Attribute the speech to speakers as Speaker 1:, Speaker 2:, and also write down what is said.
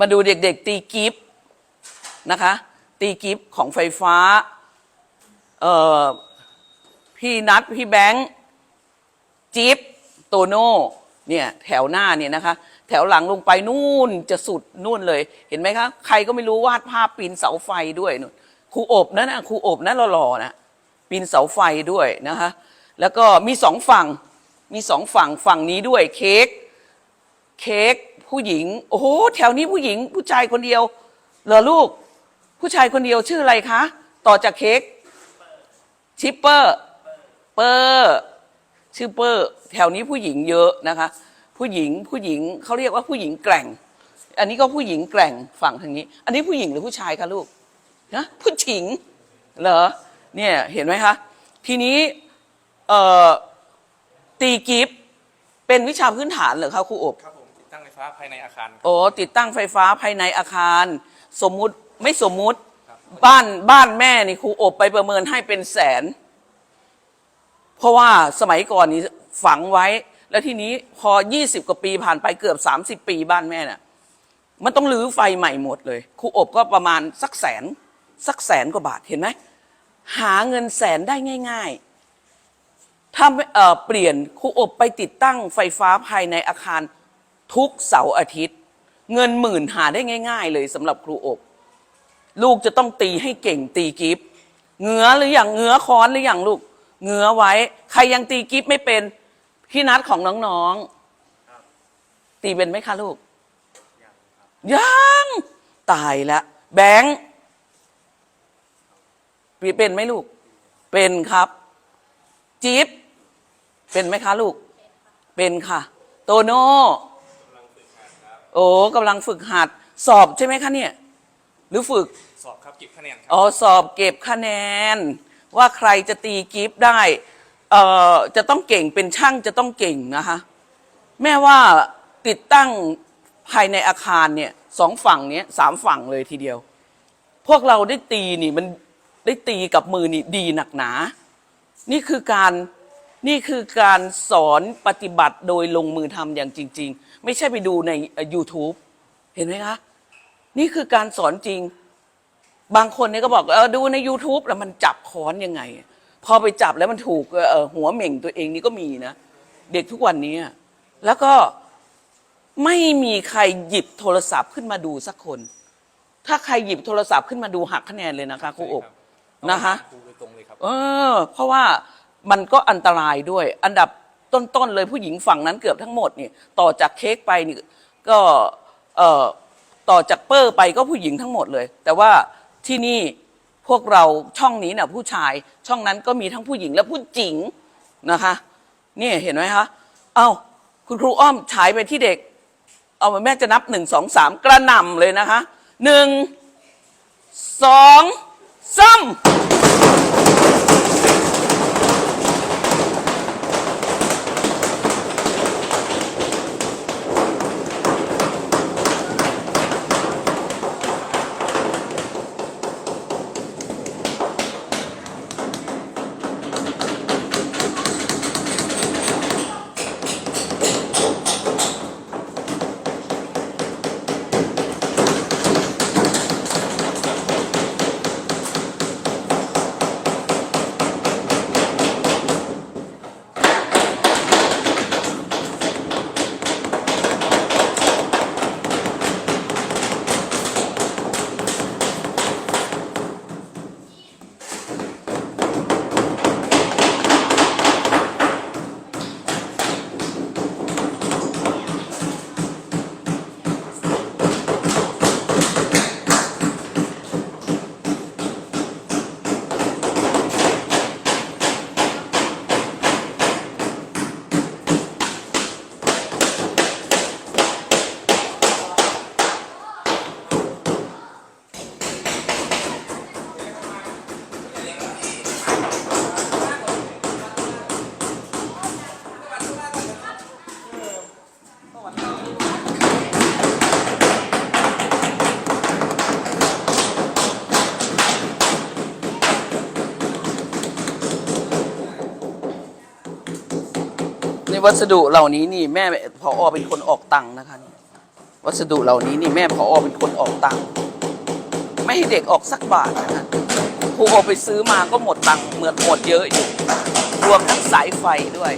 Speaker 1: มาดูเด็กๆตีกิฟนะคะ ตีกิฟของไฟฟ้าเอ่อพี่นัทพี่แบงค์จิ๊บโตโน่เนี่ยแถวหน้าเนี่ยนะคะ แถวหลังลงไปนู่นจะสุดนู่นเลย เห็นไหมคะใครก็ไม่รู้วาดภาพปีนเสาไฟด้วยนู่นครูอบนั่นนะครูอบนั่นหล่อๆนะปีนเสาไฟด้วยนะคะ แล้วก็มีสองฝั่งมีสองฝั่งฝั่งนี้ด้วยเค้กเค้ก ผู้หญิง โอ้โหแถวนี้ผู้หญิง ผู้ชายคนเดียวเหรอลูก ผู้ชายคนเดียวชื่ออะไรคะ ต่อจากเค้กชิปเปอร์เปอร์ชื่อเปอร์แถวนี้ผู้หญิงเยอะนะคะ ผู้หญิงผู้หญิงเขาเรียกว่าผู้หญิงแกร่ง อันนี้ก็ผู้หญิงแกร่งฝั่งทางนี้ อันนี้ผู้หญิงหรือผู้ชายคะลูกนะผู้หญิงเหรอเนี่ยเห็นไหมคะทีนี้ตีกิฟเป็นวิชาพื้นฐานเหรอคะครูอบ
Speaker 2: ครับผ ติดตั้งไฟฟ้าภายในอาคาร
Speaker 1: โอ้ติดตั้งไฟฟ้าภายในอาคาร สมมุติไม่สมมุติบ้านบ้านแม่นี่ครูอบไปประเมินให้เป็นแสน เพราะว่าสมัยก่อนนี้ฝังไว้ แล้วทีนี้พอ 20 กว่าปีผ่านไปเกือบ 30 ปีบ้านแม่น่ะมันต้องรื้อไฟใหม่หมดเลยครูอบก็ประมาณสักแสน สักแสนกว่าบาทเห็นไหมหาเงินแสนได้ง่าย ๆ ถ้าไม่เอ่อเปลี่ยนครูอบไปติดตั้งไฟฟ้าภายในอาคาร ทุกเสาร์อาทิตย์ เงินหมื่นหาได้ง่าย ๆ เลยสำหรับครูอบ ลูกจะต้องตีให้เก่งตีกิฟเหงือหรืออย่างเหงือค้อนหรืออย่างลูกเหงือไว้ ใครยังตีกิฟไม่เป็นพี่นัดของน้องๆตีเป็นไหมคะลูกยังตายล้วแบงค์เป็นไหมลูก เป็นครับจิ๊บเป็นไหมคะลูก เป็นค่ะ โตโน่ โอ้กำลังฝึกหัดสอบใช่ไหมคะเนี่ย หรือฝึก
Speaker 2: สอบครับเก็บคะแนนครั
Speaker 1: อ๋อสอบเก็บคะแนน ว่าใครจะตีกิฟต์ได้เอ่อจะต้องเก่งเป็นช่างจะต้องเก่งนะคะแม่ว่าติดตั้งภายในอาคารเนี่ยสองฝั่งเนี้ยสามฝั่งเลยทีเดียว พวกเราได้ตีนี่มันได้ตีกับมือนี่ดีหนักหนา นี่คือการ นี่คือการสอนปฏิบัติโดยลงมือทำอย่างจริง ๆ ไม่ใช่ไปดูในเอ่อ YouTube เห็นไหมคะ นี่คือการสอนจริง บางคนเนี่ยก็บอกเออดูใน YouTube แล้วมันจับค้อนยังไง พอไปจับแล้วมันถูกเอ่อหัวเหม่งตัวเองนี่ก็มีนะ เด็กทุกวันนี้อะแล้วก็ไม่มีใครหยิบโทรศัพท์ขึ้นมาดูสักคน ถ้าใครหยิบโทรศัพท์ขึ้นมาดูหักคะแนนเลยนะคะครูอบนะคะ
Speaker 2: ครูโดยตรงเลยครับ
Speaker 1: เออ เพราะว่า มันก็อันตรายด้วย อันดับต้นๆเลยผู้หญิงฝั่งนั้นเกือบทั้งหมดนี่ต่อจากเค้กไปนี่ก็เอ่อต่อจากเปอร์ไปก็ผู้หญิงทั้งหมดเลย แต่ว่าที่นี่พวกเราช่องนี้เนี่ยผู้ชายช่องนั้นก็มีทั้งผู้หญิงและผู้หญิงนะคะนี่เห็นไหมคะเอ้าคุณครูอ้อมฉายไปที่เด็ก เอาแม่จะนับหนึ่งสองสามกระหน่ำเลยนะคะหนึ่งสองสาม ในวัสดุเหล่านี้นี่แม่พออเป็นคนออกตังค์นะคะนี่วัสดุเหล่านี้นี่แม่พออเป็นคนออกตังค์ไม่ให้เด็กออกสักบาทนะฮะครูโอไปซื้อมาก็หมดตังค์เหมือนหมดเยอะอยู่ รวมทั้งสายไฟด้วย